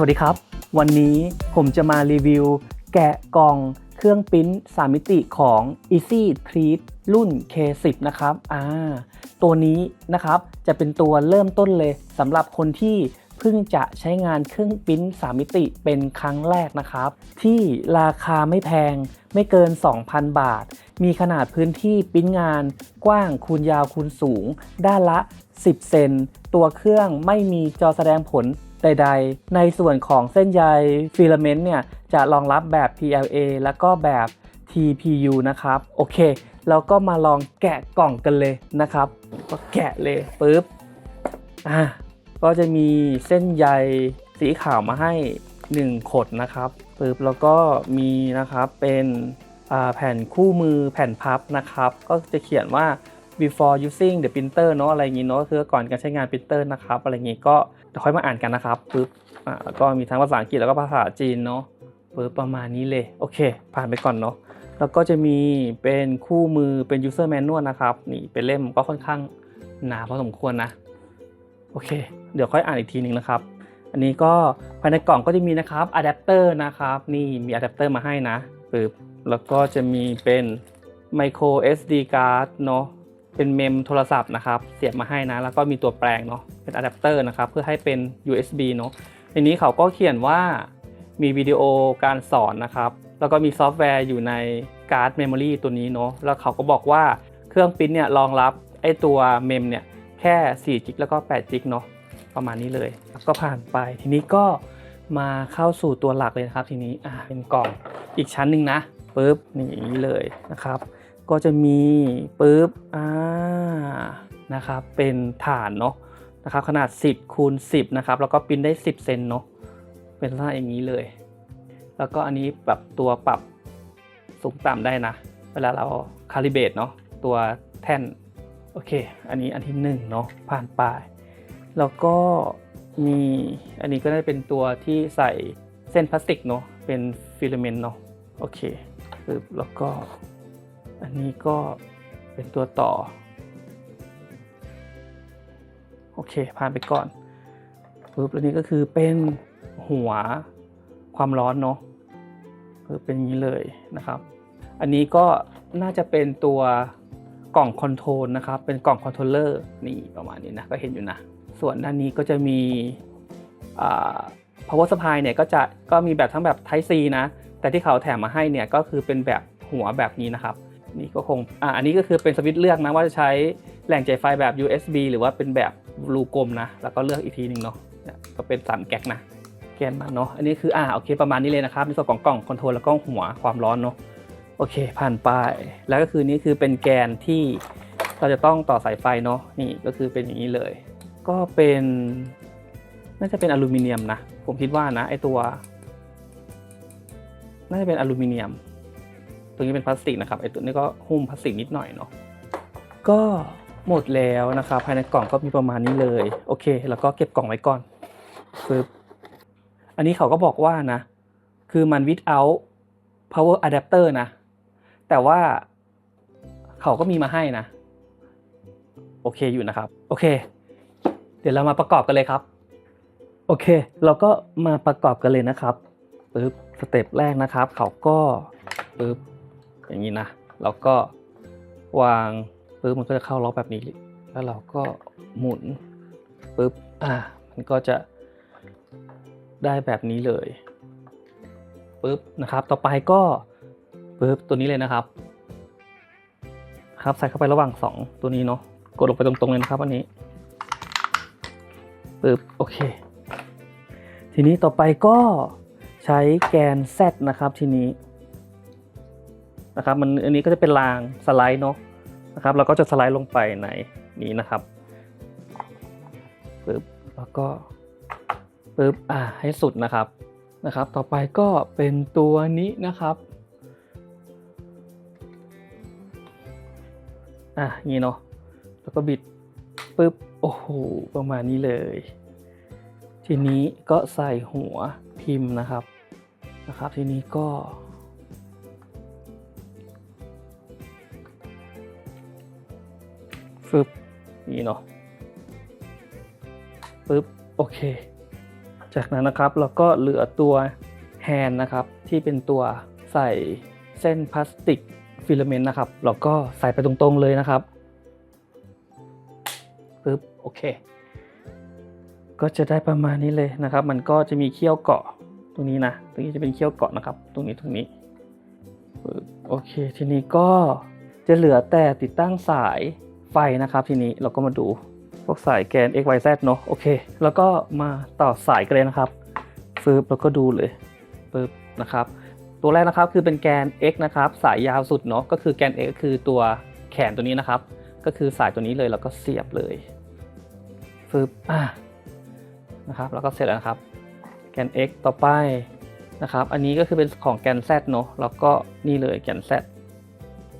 วัสดีครับ วันนี้ผมจะมารีวิว แกะกล่องเครื่องปิ้น3มิติของ Easy Treat รุ่น K10 นะครับอ่าตัวนี้นะครับจะเป็นตัวเริ่มต้นเลยสำหรับคนที่เพิ่งจะใช้งานเครื่องปิ้น3มิติเป็นครั้งแรกนะครับ ที่ราคาไม่แพงไม่เกิน 2,000 บาท มีขนาดพื้นที่ปิ้นงานกว้างคูณยาวคูณสูง ด้านละ 10 เซน ตัวเครื่องไม่มีจอแสดงผล ใด ๆ ในส่วนของเส้นใยฟิลาเมนต์เนี่ยจะรองรับแบบ PLA แล้วก็แบบ TPU นะครับ โอเค เราก็มาลองแกะกล่องกันเลยนะครับ ก็แกะเลยปึ๊บอะก็จะมีเส้นใยสีขาวมาให้ 1 ขดนะครับปึ๊บแล้วก็มีนะครับเป็นแผ่นคู่มือแผ่นพับนะครับ ก็จะเขียนว่า before using the printer เนอะอะไรอย่างงี้เนอะคือก่อนการใช้งาน printer นะครับ อะไรอย่างงี้ก็ เดี๋ยวค่อยมาอ่านกันนะครับปึ๊บอ่าแล้วก็มีทั้งภาษาอังกฤษแล้วก็ภาษาจีนเนาะปึ๊บประมาณนี้เลยโอเค ผ่านไปก่อนเนาะแล้วก็จะมีเป็นคู่มือเป็น user manual นะครับนี่เป็นเล่มก็ค่อนข้างหนาพอสมควรนะโอเค เดี๋ยวค่อยอ่านอีกทีหนึ่งนะครับ อันนี้ก็ภายในกล่องก็จะมีนะครับอะแดปเตอร์นะครับนี่มีอะแดปเตอร์มาให้นะปึ๊บแล้วก็จะมีเป็น micro SD card เนาะ เป็นเมมโทรศัพท์นะครับเสียบมาให้นะ แล้วก็มีตัวแปลงเนาะเป็นอะแดปเตอร์นะครับเพื่อให้เป็น USB เนาะทีนี้เขาก็เขียนว่ามีวิดีโอการสอนนะครับแล้วก็มีซอฟต์แวร์อยู่ในการ์ดเมมโมรีตัวนี้เนาะแล้วเขาก็บอกว่าเครื่องปริ้นเนี่ยรองรับไอตัวเมมเนี่ยแค่4จิกแล้วก็8จิกเนาะประมาณนี้เลยลก็ผ่านไปทีนี้ก็มาเข้าสู่ตัวหลักเลยนะครับ ทีนี้อ่าเป็นกล่องอีกชั้นหนึ่งนะปึ๊บนี่อย่างนี้เลยนะครับ ก็จะมีปึ๊บอ่านะครับเป็นฐานเนาะนะครับขนาด 10คูณ10นะครับแล้วก็ปิ้นได้ 10 เซนเนาะเป็นลักษณะอย่างนี้เลย แล้วก็อันนี้ปรับตัวปรับสูงต่ำได้นะ เวลาเราคาลิเบตเนาะตัวแท่นโอเค อันนี้อันที่หนึ่งเนาะผ่านไปแล้วก็มีอันนี้ก็ได้เป็นตัวที่ใส่เส้นพลาสติกเนาะเป็นฟิลาเมนต์เนาะโอเคปึ๊บแล้วก็ อันนี้ก็เป็นตัวต่อ โอเค ผ่านไปก่อนปึ๊บแล้วนี้ก็คือเป็นหัวความร้อนเนาะปึ๊บเป็นอย่างนี้เลยนะครับ อันนี้ก็น่าจะเป็นตัวกล่องคอนโทรลนะครับ เป็นกล่องคอนโทรลเลอร์นี่ประมาณนี้นะ ก็เห็นอยู่นะ ส่วนด้านนี้ก็จะมีอ่า power supply เนี่ยก็จะก็มีแบบทั้งแบบ Type C นะ แต่ที่เขาแถมมาให้เนี่ยก็คือเป็นแบบหัวแบบนี้นะครับ นี่ก็คงอ่าอันนี้ก็คือเป็นสวิตช์เลือกนะว่าจะใช้แหล่งจ่ายไฟแบบ USB หรือว่าเป็นแบบรูกลมนะ แล้วก็เลือกอีกทีหนึ่งเนาะก็เป็น3แก๊กนะแกนมาเนาะอันนี้คืออ่าโอเคประมาณนี้เลยนะครับในส่วนของกล่องคอนโทรลแล้วก็หัวความร้อนเนาะโอเค ผ่านไปแล้วก็คือนี่คือเป็นแกนที่เราจะต้องต่อสายไฟเนาะนี่ก็คือเป็นอย่างนี้เลย ก็เป็นน่าจะเป็นอลูมิเนียมนะ ผมคิดว่านะไอตัว น่าจะเป็นอลูมิเนียม ตัวนี้เป็นพลาสติกนะครับไอตัวนี้ก็หุ้มพลาสติกนิดหน่อยเนาะก็หมดแล้วนะครับภายในกล่องก็มีประมาณนี้เลยโอเค แล้วก็เก็บกล่องไว้ก่อนปึ๊บอันนี้เขาก็บอกว่านะ คือมัน without power adapter นะ แต่ว่าเขาก็มีมาให้นะ โอเคอยู่นะครับ โอเค เดี๋ยวเรามาประกอบกันเลยครับ โอเค เราก็มาประกอบกันเลยนะครับปึ๊บสเต็ปแรกนะครับ เขาก็ปึ๊บ อย่างนี้นะเราก็วางปึ๊บมันก็จะเข้าล็อกแบบนี้ แล้วเราก็หมุนปึ๊บอ่ามันก็จะได้แบบนี้เลยปึ๊บนะครับ ต่อไปก็ปึ๊บตัวนี้เลยนะครับ ครับใส่เข้าไประหว่างสองตัวนี้เนาะกดลงไปตรงๆเลยนะครับอันนี้ปึ๊บโอเค ทีนี้ต่อไปก็ใช้แกน Z นะครับทีนี้ นะครับมันอันนี้ก็จะเป็นรางสไลด์เนาะนะครับเราก็จะสไลด์ลงไปในนี้นะครับปึ๊บแล้วก็ปึ๊บอ่าให้สุดนะครับนะครับ ต่อไปก็เป็นตัวนี้นะครับอะอย่างนี้เนาะแล้วก็บิดปึ๊บโอ้โหประมาณนี้เลย ทีนี้ก็ใส่หัวพิมพ์นะครับนะครับ ทีนี้ก็ ฟึบนี่เนาะปึ๊บโอเค จากนั้นนะครับเราก็เหลือตัวแฮนด์นะครับ ที่เป็นตัวใส่เส้นพลาสติกฟิลาเมนต์นะครับ เราก็ใส่ไปตรงๆเลยนะครับปึ๊บโอเค ก็จะได้ประมาณนี้เลยนะครับ มันก็จะมีเขี้ยวเกาะตรงนี้นะตรงนี้จะเป็นเขี้ยวเกาะนะครับ ตรงนี้ตรงนี้โอเคทีนี้ก็จะเหลือแต่ติดตั้งสาย ไฟนะครับทีนี้เราก็มาดูพวกสายแกน x y z เนอะโอเค แล้วก็มาต่อสายกันเลยนะครับฟืบแล้วก็ดูเลยปึ๊บนะครับ ตัวแรกนะครับคือเป็นแกน x นะครับ สายยาวสุดเนาะก็คือแกน x ก็คือตัวแขนตัวนี้นะครับ ก็คือสายตัวนี้เลยแล้วก็เสียบเลยฟืบอะนะครับแล้วก็เสร็จแล้วนะครับแกน x ต่อไปนะครับ อันนี้ก็คือเป็นของแกน z เนาะแล้วก็นี่เลยแกน z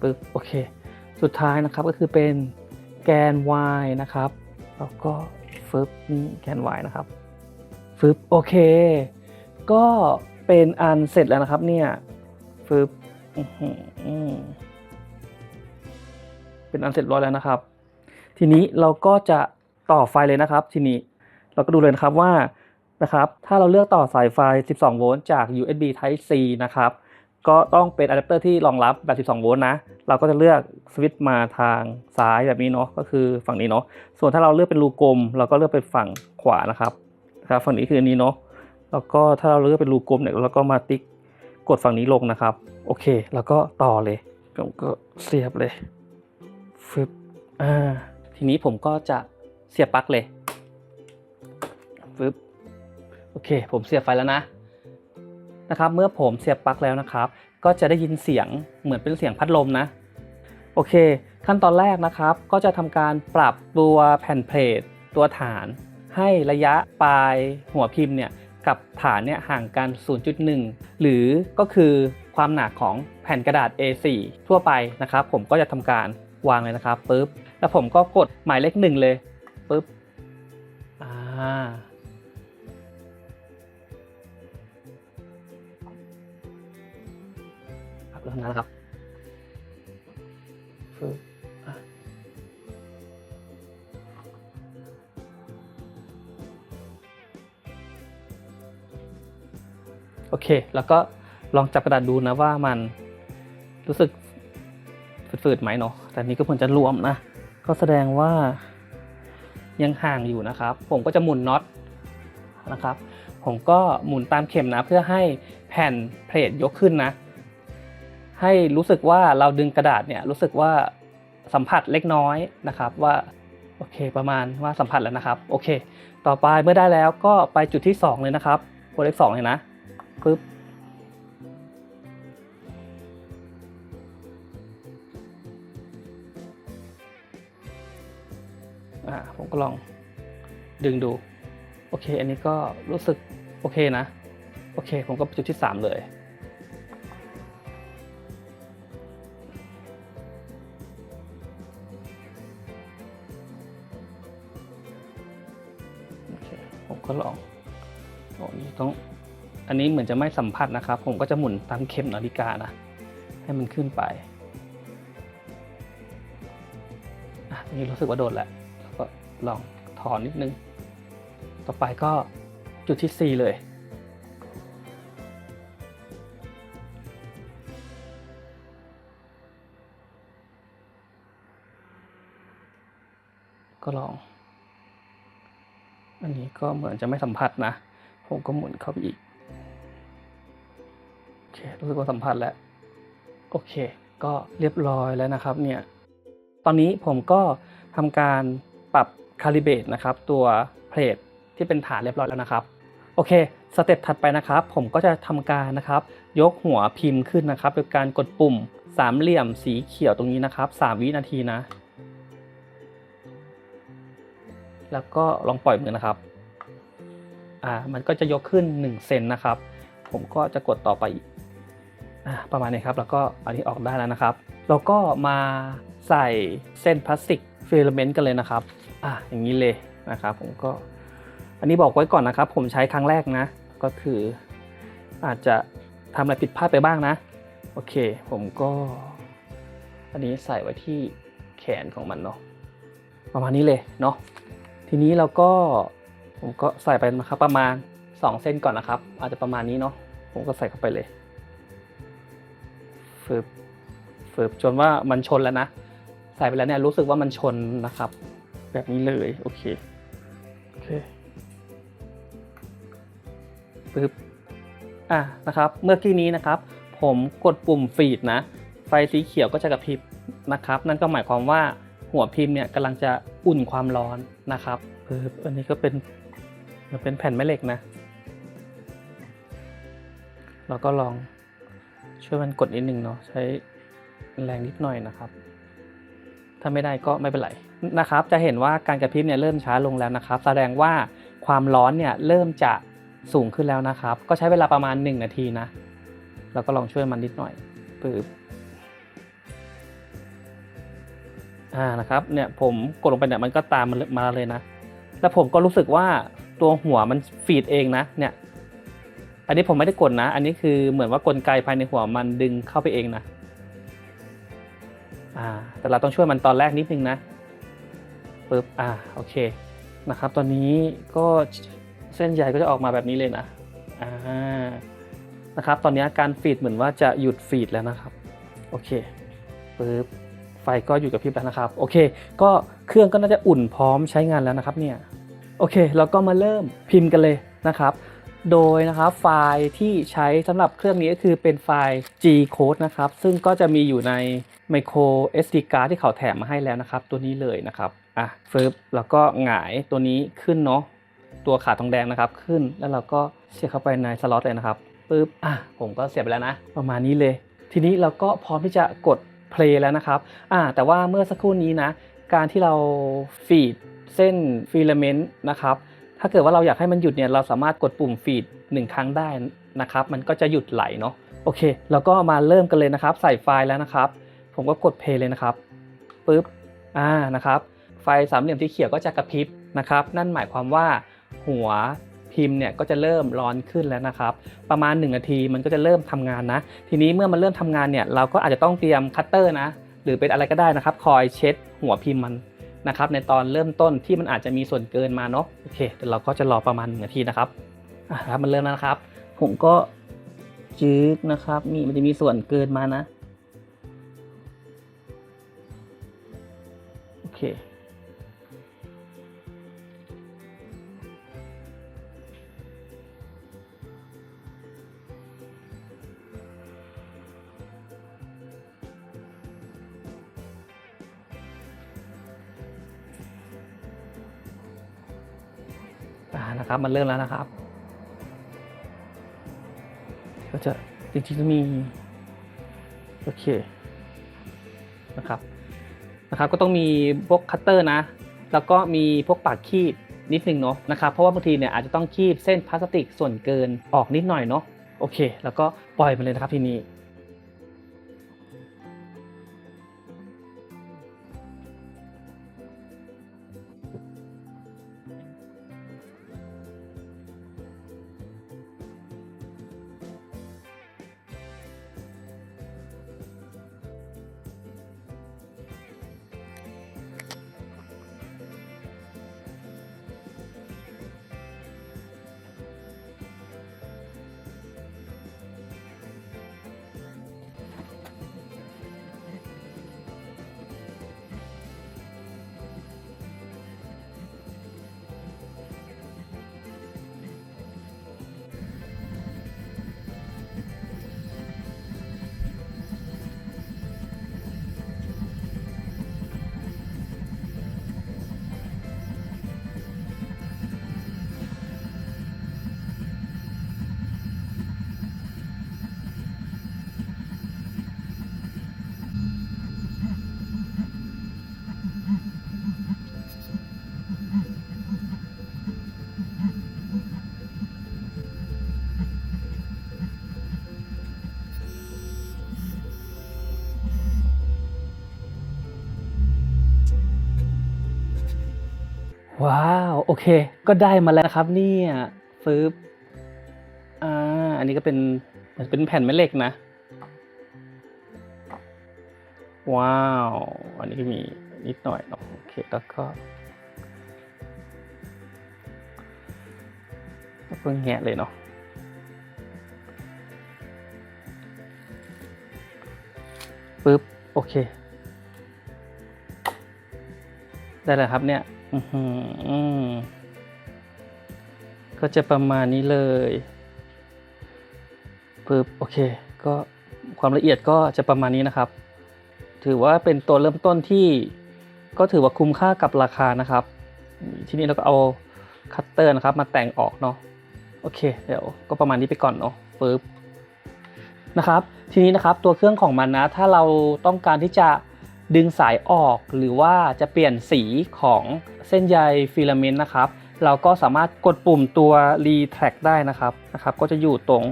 ปึ๊บโอเค สุดท้ายนะครับก็คือเป็นแกน y นะครับแล้วก็ฟึบนี่แกน y นะครับฟึบโอเค ก็เป็นอันเสร็จแล้วนะครับเนี่ยฟึบอือหือเป็นอันเสร็จร้อยแล้วนะครับ ทีนี้เราก็จะต่อไฟเลยนะครับ ทีนี้เราก็ดูเลยนะครับว่านะครับ ถ้าเราเลือกต่อสายไฟ 12 โวลต์จาก USB Type C นะครับ ก็ต้องเป็นอะแดปเตอร์ที่รองรับแบบ 12 โวลต์นะ เราก็จะเลือกสวิตช์มาทางซ้ายแบบนี้เนาะ ก็คือฝั่งนี้เนาะ ส่วนถ้าเราเลือกเป็นรูกลม เราก็เลือกเป็นฝั่งขวานะครับครับฝั่งนี้คืออันนี้เนาะ แล้วก็ถ้าเราเลือกเป็นรูกลมเนี่ยเราก็มาติ๊กกดฝั่งนี้ลงนะครับ โอเค แล้วก็ต่อเลยผมก็เสียบเลยฟึบอ่า ทีนี้ผมก็จะเสียบปลั๊กเลยฟึบโอเค ผมเสียบไฟแล้วนะ นะครับเมื่อผมเสียบปลั๊กแล้วนะครับ ก็จะได้ยินเสียงเหมือนเป็นเสียงพัดลมนะโอเค ขั้นตอนแรกนะครับ ก็จะทำการปรับตัวแผ่นเพลทตัวฐาน ให้ระยะปลายหัวพิมพ์เนี่ยกับฐานเนี่ยห่างกัน 0.1 หรือก็คือความหนาของแผ่นกระดาษ A4 ทั่วไปนะครับ ผมก็จะทำการวางเลยนะครับปุ๊บแล้วผมก็กดหมายเลขหนึ่งเลยปุ๊บอ่า แล้วนะครับฟึบอะโอเค แล้วก็ลองจับกระดาษดูนะว่ามันรู้สึกฝืดๆไหมเนาะ แต่นี้ก็ควรจะรวมนะ ก็แสดงว่ายังห่างอยู่นะครับ ผมก็จะหมุนน็อตนะครับ ผมก็หมุนตามเข็มนะ เพื่อให้แผ่นเพลทยกขึ้นนะ ให้รู้สึกว่าเราดึงกระดาษเนี่ยรู้สึกว่าสัมผัสเล็กน้อยนะครับว่าโอเคประมาณว่าสัมผัสแล้วนะครับโอเค ต่อไปเมื่อได้แล้วก็ไปจุดที่ 2 เลยนะครับกดเลขสองเลยนะปึ๊บอ่าผมก็ลองดึงดู โอเค อันนี้ก็รู้สึกโอเคนะ โอเค ผมก็จุดที่ 3 เลย ผมก็ลองโอ้นี่ต้อง อันนี้เหมือนจะไม่สัมผัสนะครับ ผมก็จะหมุนตามเข็มนาฬิกานะ ให้มันขึ้นไปอะน,นี้รู้สึกว่าโดนแล้วแล้วก็ลองถอนนิดนึง ต่อไปก็จุดที่ 4 เลยก็ลอง อันนี้ก็เหมือนจะไม่สัมผัสนะ ผมก็หมุนเข้าไปอีก โอเค รู้สึกว่าสัมผัสแล้ว โอเค ก็เรียบร้อยแล้วนะครับเนี่ย ตอนนี้ผมก็ทำการปรับคาลิเบตนะครับ ตัวเพลทที่เป็นฐานเรียบร้อยแล้วนะครับ โอเค สเต็ปถัดไปนะครับ ผมก็จะทำการนะครับ ยกหัวพิมพ์ขึ้นนะครับโดยการกดปุ่มสามเหลี่ยมสีเขียวตรงนี้นะครับสามวินาทีนะ แล้วก็ลองปล่อยมือนะครับ อ่า มันก็จะยกขึ้น1เซนนะครับ ผมก็จะกดต่อไปอ่าประมาณนี้ครับ แล้วก็อันนี้ออกได้แล้วนะครับ แล้วก็มาใส่เส้นพลาสติกฟิลเมนต์กันเลยนะครับ อ่าอย่างนี้เลยนะครับ ผมก็ อันนี้บอกไว้ก่อนนะครับ ผมใช้ครั้งแรกนะ ก็คือ อาจจะทำอะไรผิดพลาดไปบ้างนะ โอเค ผมก็ อันนี้ใส่ไว้ที่แขนของมันเนาะ ประมาณนี้เลยเนาะ ทีนี้เราก็ผมก็ใส่ไปนะครับประมาณสองเส้นก่อนนะครับ อาจจะประมาณนี้เนาะผมก็ใส่เข้าไปเลยฝึบฝึบจนว่ามันชนแล้วนะ ใส่ไปแล้วเนี่ยรู้สึกว่ามันชนนะครับ แบบนี้เลยโอเคโอเคปึ๊บอะนะครับ เมื่อกี้นี้นะครับ ผมกดปุ่มฟีดนะ ไฟสีเขียวก็จะกระพริบนะครับ นั่นก็หมายความว่า หัวพิมพ์เนี่ยกำลังจะอุ่นความร้อนนะครับปึ๊บอันนี้ก็เป็นมันเป็นแผ่นแม่เหล็กนะ เราก็ลองช่วยมันกดนิดนึงเนาะใช้แรงนิดหน่อยนะครับ ถ้าไม่ได้ก็ไม่เป็นไรนะครับ จะเห็นว่าการกระพริบเนี่ยเริ่มช้าลงแล้วนะครับ แสดงว่าความร้อนเนี่ยเริ่มจะสูงขึ้นแล้วนะครับ ก็ใช้เวลาประมาณ 1 นาทีนะ เราก็ลองช่วยมันนิดหน่อยปึ๊บ อ่านะครับเนี่ยผมกดลงไปเนี่ยมันก็ตามมันมาเลยนะ แล้วผมก็รู้สึกว่าตัวหัวมันฟีดเองนะเนี่ย อันนี้ผมไม่ได้กดนะ อันนี้คือเหมือนว่ากลไกภายในหัวมันดึงเข้าไปเองนะอ่าแต่เราต้องช่วยมันตอนแรกนิดนึงนะปึ๊บอ่าโอเคนะครับ ตอนนี้ก็เส้นใยก็จะออกมาแบบนี้เลยนะอ่านะครับ ตอนนี้การฟีดเหมือนว่าจะหยุดฟีดแล้วนะครับ โอเคปึ๊บ ฟก็อยู่กับพริบแล้วนะครับโอเค ก็เครื่องก็น่าจะอุ่นพร้อมใช้งานแล้วนะครับเนี่ยโอเคเราก็มาเริ่มพิมพ์กันเลยนะครับ โดยนะครับไฟล์ที่ใช้สำหรับเครื่องนี้ก็คือเป็นไฟล์ G code นะครับ ซึ่งก็จะมีอยู่ใน micro SD card ที่เขาแถมมาให้แล้วนะครับ ตัวนี้เลยนะครับอะฟึบแล้วก็หงายตัวนี้ขึ้นเนาะตัวขาทองแดงนะครับขึ้นแล้วเราก็เสียบเข้าไปในสล็อตเลยนะครับปึ๊บอะผมก็เสียบไปแล้วนะ ประมาณนี้เลย ทีนี้เราก็พร้อมที่จะกด play แล้วนะครับอ่าแต่ว่าเมื่อสักครู่นี้นะ การที่เราฟีดเส้นฟิลาเมนต์นะครับ ถ้าเกิดว่าเราอยากให้มันหยุดเนี่ยเราสามารถกดปุ่มฟีดหนึ่งครั้งได้นะครับ มันก็จะหยุดไหลเนาะโอเคเราก็มาเริ่มกันเลยนะครับ ใส่ไฟล์แล้วนะครับ ผมก็กดเพลย์เลยนะครับปึ๊บอ่านะครับ ไฟสามเหลี่ยมที่เขียวก็จะกระพริบนะครับ นั่นหมายความว่าหัว พิมพ์เนี่ยก็จะเริ่มร้อนขึ้นแล้วนะครับ ประมาณ 1 นาทีมันก็จะเริ่มทำงานนะ ทีนี้เมื่อมันเริ่มทำงานเนี่ยเราก็อาจจะต้องเตรียมคัตเตอร์นะ หรือเป็นอะไรก็ได้นะครับ คอยเช็ดหัวพิมพ์มันนะครับในตอนเริ่มต้นที่มันอาจจะมีส่วนเกินมาเนาะโอเคเดี๋ยวเราก็จะรอประมาณหนึ่งนาทีนะครับอะครับมันเริ่มแล้วนะครับ ผมก็จืดนะครับนี่มันจะมีส่วนเกินมานะโอเค นะครับมันเริ่มแล้วนะครับ ก็จะจริงๆจะมีโอเคนะครับนะครับก็ต้องมีพวกคัตเตอร์นะ แล้วก็มีพวกปากคีบนิดนึงเนาะนะครับเพราะว่าบางทีเนี่ยอาจจะต้องคีบเส้นพลาสติกส่วนเกินออกนิดหน่อยเนาะโอเค แล้วก็ปล่อยมันเลยนะครับทีนี้ ว้าว โอเค ก็ได้มาแล้วครับเนี่ยฟืบอ่าอันนี้ก็เป็นเป็นแผ่นแม่เหล็กนะ ว้าว อันนี้มีนิดหน่อยเนาะโอเคแล้วก็แล้วก็พิ่งแงะเลยเนาะปึ๊บ โอเค ได้แล้วครับเนี่ย ก็จะประมาณนี้เลยปึ๊บโอเค ก็ความละเอียดก็จะประมาณนี้นะครับ ถือว่าเป็นตัวเริ่มต้นที่ก็ถือว่าคุ้มค่ากับราคานะครับ ทีนี้เราก็เอาคัตเตอร์นะครับ มาแต่งออกเนาะโอเค เดี๋ยวก็ประมาณนี้ไปก่อนเนาะปึ๊บนะครับ ทีนี้นะครับตัวเครื่องของมันนะ ถ้าเราต้องการที่จะ ดึงสายออกหรือว่าจะเปลี่ยนสีของเส้นใยฟิลาเมนต์นะครับ เราก็สามารถกดปุ่มตัว retract ได้นะครับนะครับ ก็จะอยู่ตรง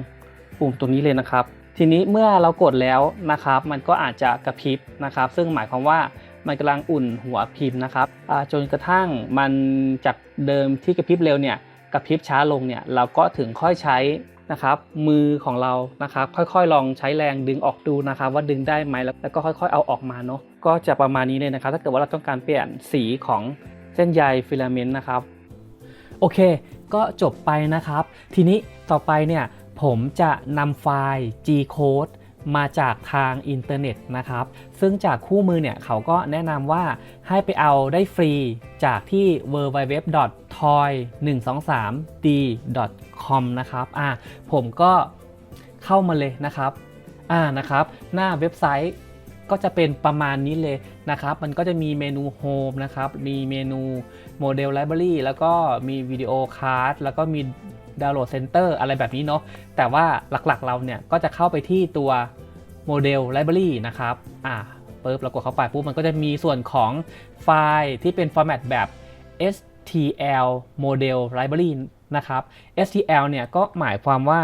ปุ่มตรงนี้เลยนะครับ ทีนี้เมื่อเรากดแล้วนะครับ มันก็อาจจะกระพริบนะครับ ซึ่งหมายความว่ามันกำลังอุ่นหัวพิมพ์นะครับจนกระทั่งมันจากเดิมที่กระพริบเร็วเนี่ยกระพริบช้าลงเนี่ยเราก็ถึงค่อยใช้ นะครับมือของเรานะครับค่อยๆ ลองใช้แรงดึงออกดูนะครับว่าดึงได้ไหมแล้วก็ค่อยๆ เอาออกมาเนาะก็จะประมาณนี้เลยนะครับ ถ้าเกิดว่าเราต้องการเปลี่ยนสีของเส้นใยฟิลาเมนต์นะครับโอเค ก็จบไปนะครับ ทีนี้ต่อไปเนี่ยผมจะนำไฟล์ G code มาจากทางอินเทอร์เน็ตนะครับ ซึ่งจากคู่มือเนี่ยเขาก็แนะนำว่าให้ไปเอาได้ฟรีจากที่ w w w toy123d.com นะครับอ่าผมก็เข้ามาเลยนะครับอ่านะครับ หน้าเว็บไซต์ก็จะเป็นประมาณนี้เลยนะครับ มันก็จะมีเมนู Home นะครับ มีเมนู Model Library แล้วก็มีวิดีโอคาร์ดแล้วก็มีดาวน์โหลดเซ็นเตอร์อะไรแบบนี้เนาะ แต่ว่าหลักๆเราเนี่ยก็จะเข้าไปที่ตัวโมเดล Library นะครับ อ่าปุ๊บเรากดเข้าไปปุ๊บมันก็จะมีส่วนของไฟล์ที่เป็นฟอร์แมตแบบ STL Model Library นะครับ STL เนี่ยก็หมายความว่า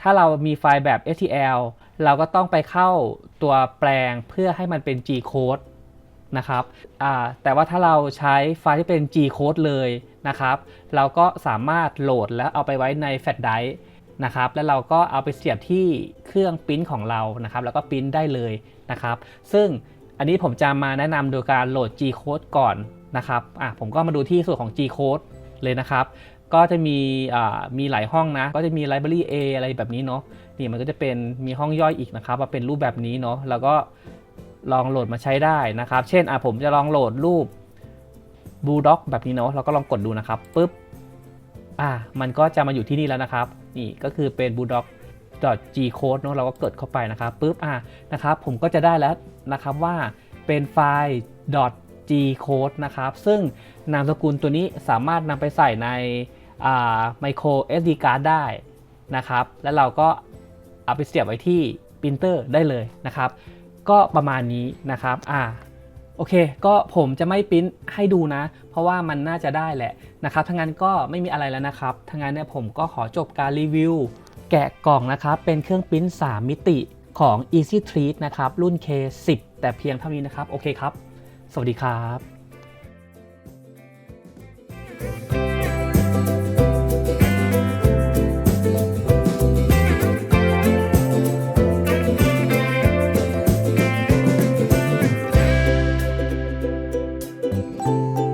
ถ้าเรามีไฟล์แบบ STL เราก็ต้องไปเข้าตัวแปลงเพื่อให้มันเป็น G code นะครับแต่ว่าถ้าเราใช้ไฟล์ที่เป็น G code เลยนะครับ เราก็สามารถโหลดแล้วเอาไปไว้ในแฟลชไดรฟ์นะครับ แล้วเราก็เอาไปเสียบที่เครื่องปริ้นของเรานะครับ แล้วก็ปริ้นได้เลยนะครับ ซึ่งอันนี้ผมจะมาแนะนำโดยการโหลด G code ก่อน นะครับอะผมก็มาดูที่ส่วนของ G code เลยนะครับ ก็จะมีอ่ามีหลายห้องนะ ก็จะมี Library A อะไรแบบนี้เนาะนี่มันก็จะเป็นมีห้องย่อยอีกนะครับว่าเป็นรูปแบบนี้เนาะแล้วก็ลองโหลดมาใช้ได้นะครับ เช่นอะผมจะลองโหลดรูปบูด็อกแบบนี้เนาะเราก็ลองกดดูนะครับปุ๊บอ่ามันก็จะมาอยู่ที่นี่แล้วนะครับ นี่ก็คือเป็น bulldog g code เนาะเราก็เกิดเข้าไปนะครับปุ๊บอ่านะครับ ผมก็จะได้แล้วนะครับว่าเป็นไฟล์ g code นะครับ ซึ่งนามสกุลตัวนี้สามารถนำไปใส่ใน micro SD card ได้นะครับ แล้วเราก็เอาไปเสียบไว้ที่ปรินเตอร์ได้เลยนะครับ ก็ประมาณนี้นะครับอ่าโอเค ก็ผมจะไม่ปริ้นให้ดูนะ เพราะว่ามันน่าจะได้แหละนะครับทั้างนั้นก็ไม่มีอะไรแล้วนะครับทั้างนั้นเนี่ยผมก็ขอจบการรีวิว แกะกล่องนะครับ เป็นเครื่องปริ้น 3 มิติของ Easy Treat นะครับ รุ่น K10 แต่เพียงเท่านี้นะครับ โอเคครับ สวัสดีครับ